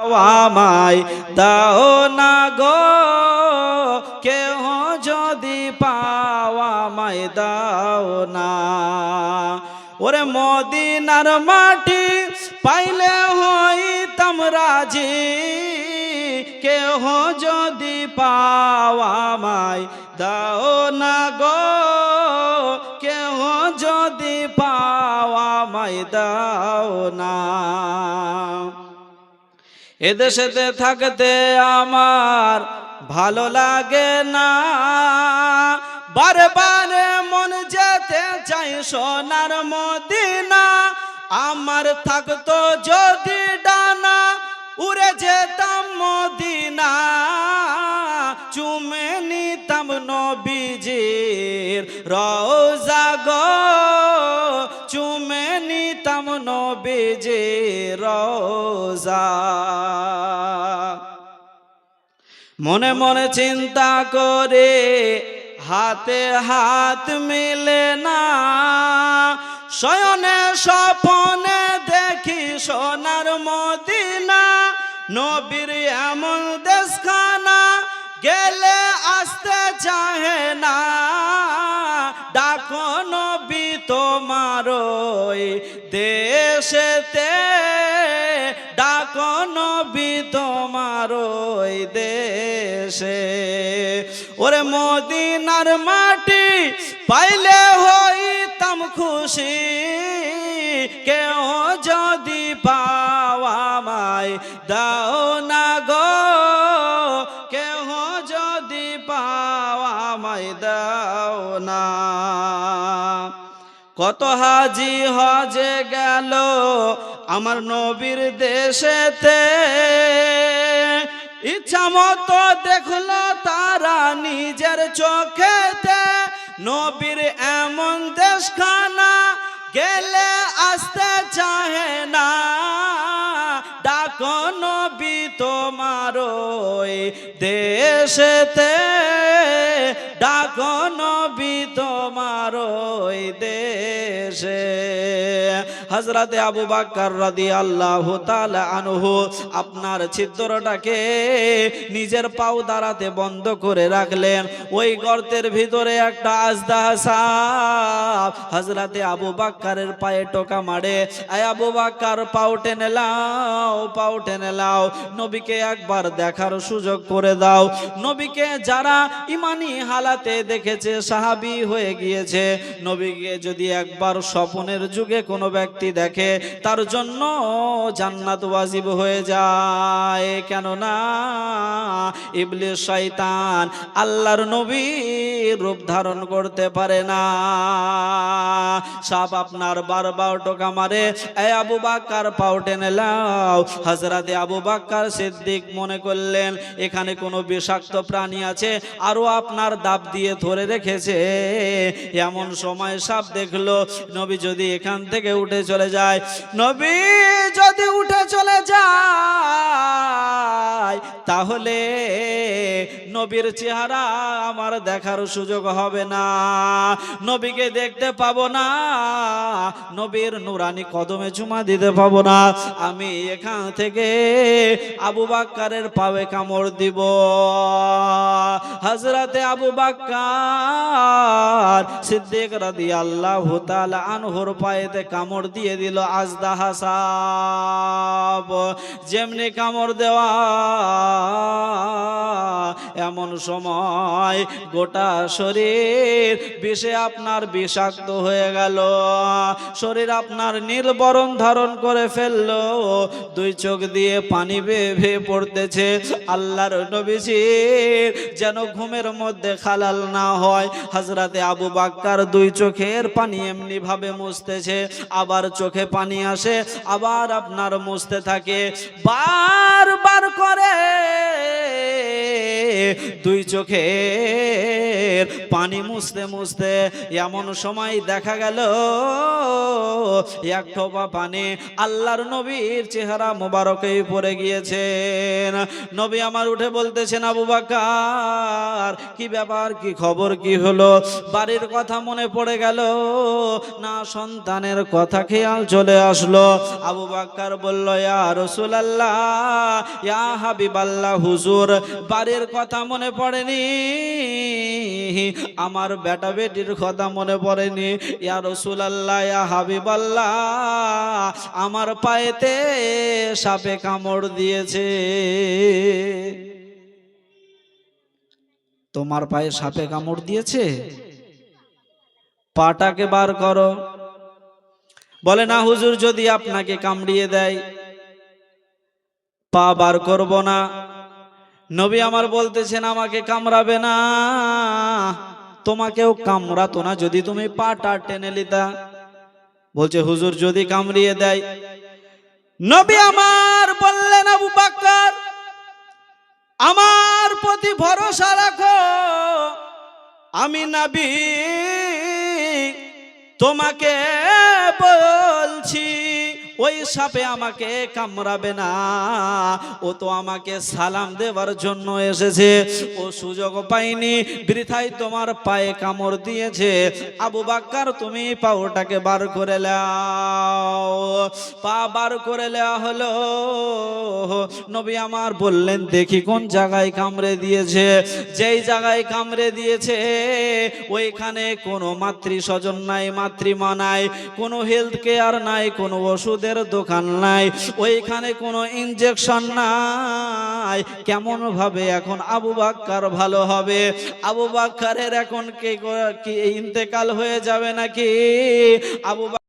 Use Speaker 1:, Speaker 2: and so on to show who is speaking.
Speaker 1: আমায়, দাও না গো। কেহ যদি পাওয়া মাই দাও না। ওরে মদিনার মাটি পাইলে হইতাম রাজি। কেহ যদি পাওয়া মাই দাও না গো। কেহ যদি পাওয়া মাই দাও না। এদেশেতে থাকতে আমার ভালো লাগে না। বারে বারে মন যেতে চাই সোনার মদিনা। আমার থাকতো যদি ডানা, উড়ে যেতাম মদিনা। চুমে নিতাম নবীজির রোজা গো। নবীজির রোজা। মনে মনে চিন্তা করে হাতে হাত মিলে না। শয়নে স্বপনে দেখি সোনার মদিনা, নবীর এমন দেশখানা, গেলে আসতে চাহে না। ডাকো নবী তোমার দেশেতে। ডাকো নবী তোমার দেশে। ওরে মদিনার মাটি পাইলে হইতাম খুশি। কেউ যদি পাওয়া মাই দাও না কত হাজি হজে গেল আমার নবীর দেশেতে। ইচ্ছা মতো দেখল তারা নিজের চোখেতে। নবীর এমন দেশখানা গেলে আসতে চাহে না। ডাকো নবী তোমার ওই দেশেতে। ডাকো নবী তোমার ওই দেশে। হজরতে আবু বাক্কার রাদি আল্লাহ আনহু আপনার ছিদ্রটাকে নিজের পাও দাঁড়াতে বন্ধ করে রাখলেন। ওই গর্তের ভিতরে একটা আজদা সাপ হজরতে আবু বাক্কারের পায়ে টোকা মারে। আয় আবু বাক্কার, পাও টেনে লাও পাও টেনে লাও নবীকে একবার দেখার সুযোগ করে দাও। নবীকে যারা ইমানি হালাতে দেখেছে, সাহাবি হয়ে গিয়েছে। নবীকে যদি একবার স্বপনের যুগে কোনো ব্যক্তি দেখে তার জন্য জান্নাত ওয়াজিব হয়ে যায়। কেননা ইবলিস শয়তান আল্লাহর নবীর রূপ ধারণ করতে পারে না। সাপ আপনার বার বারবার টোকা মারে এ আবু বাক্কার পাও টেনে লাও হাজরাতে আবু বাক্কার সিদ্দিক মনে করলেন, এখানে কোনো বিষাক্ত প্রাণী আছে, আরও আপনার দাব দিয়ে ধরে রেখেছে। এমন সময় সাপ দেখল, নবী যদি এখান থেকে উঠে চলে যায়। নবী যদি উঠে চলে যায় তাহলে নবীর চেহারা আমার দেখার সুযোগ হবে না। নবীকে দেখতে পাবো না। নবীর নুরানি কদমে চুমা দিতে পাবো না। আমি এখান থেকে আবু বাক্কারের পাবে কামড় দিব। হজরতে আবু বাক্কার সিদ্দিক রাদি আল্লাহ আনহুর পায়েতে কামড় দিয়ে দিল আজদা হাসাব। যেমনি কামড় দেওয়া এমন সময় গোটা শরীর বিষে আপনার বিষাক্ত হয়ে গেল। শরীর আপনার নীলবরণ ধারণ করে ফেলল। দুই চোখ দিয়ে পানি বেয়ে পড়তেছে। আল্লাহর নবীজির যেন ঘুমের মধ্যে খালাল না হয়। হাজরাতে আবু বাক্কার দুই চোখের পানি এমনি ভাবে মুছতেছে। আবার চোখে পানি আসে, আবার আপনার মুছতে থাকে। বারবার করে দুই চোখের পানি মুছতে মুছতে এমন সময় দেখা গেল, এক ঠোপা পানি আল্লাহর নবীর চেহারা মোবারকে পড়ে গিয়েছেন। নবী আমার উঠে বলতেছেন, আবু বাকার, কি ব্যাপার, কি খবর, কি হলো? বাড়ির কথা মনে পড়ে গেল, না সন্তানের কথা খেয়াল চলে আসলো। আবু বাক্কার বলল, ইয়া রসুলাল্লাহ, ইয়া হাবিবাল্লাহ, হুজুর, বাড়ির কথা মনে পড়েনি। আমার বেটা বেটির কথা মনে পড়েনি। ইয়া রসুলাল্লাহ, ইয়া হাবিবাল্লাহ, আমার পায়েতে সাপে কামড় দিয়েছে। তোমার পায়ে সাপে কামড় দিয়েছে? পাটাকে বার করো। বলে, না হুজুর, যদি আপনাকে কামড়িয়ে দেয়, পা বার করব না। নবী আমার বলতেছেন, আমাকে কামড়াবে না। তোমাকেও কামড়াতো না যদি তুমি পাটা টেনে লিতা বলছে, হুজুর যদি কামড়িয়ে দেয়। নবী আমার বললেন, আবু বাক্কার, আমার প্রতি ভরসা রাখো। আমি নাবি, তোমাকে বলছি ওই সাপে আমাকে কামড়াবে না। ও তো আমাকে সালাম দেওয়ার জন্য এসেছে। ও সুযোগ পাইনি বৃথাই তোমার পায়ে কামড় দিয়েছে। আবু বাক্কার, তুমি পাওটাকে বার করে লাও। পা বার করে নেওয়া হলো। নবী আমার বললেন, দেখি কোন জায়গায় কামড়ে দিয়েছে। যেই জায়গায় কামড়ে দিয়েছে, ওইখানে কোনো মাতৃ স্বজন নাই, মাতৃমা নাই, কোনো হেলথ কেয়ার নাই, কোনো ওষুধের দোকান নাই, ওইখানে কোনো ইনজেকশন নাই। কেমন ভাবে এখন আবু বাক্কার ভালো হবে? আবু বাক্কারের এখন কে ইন্তেকাল হয়ে যাবে নাকি? আবু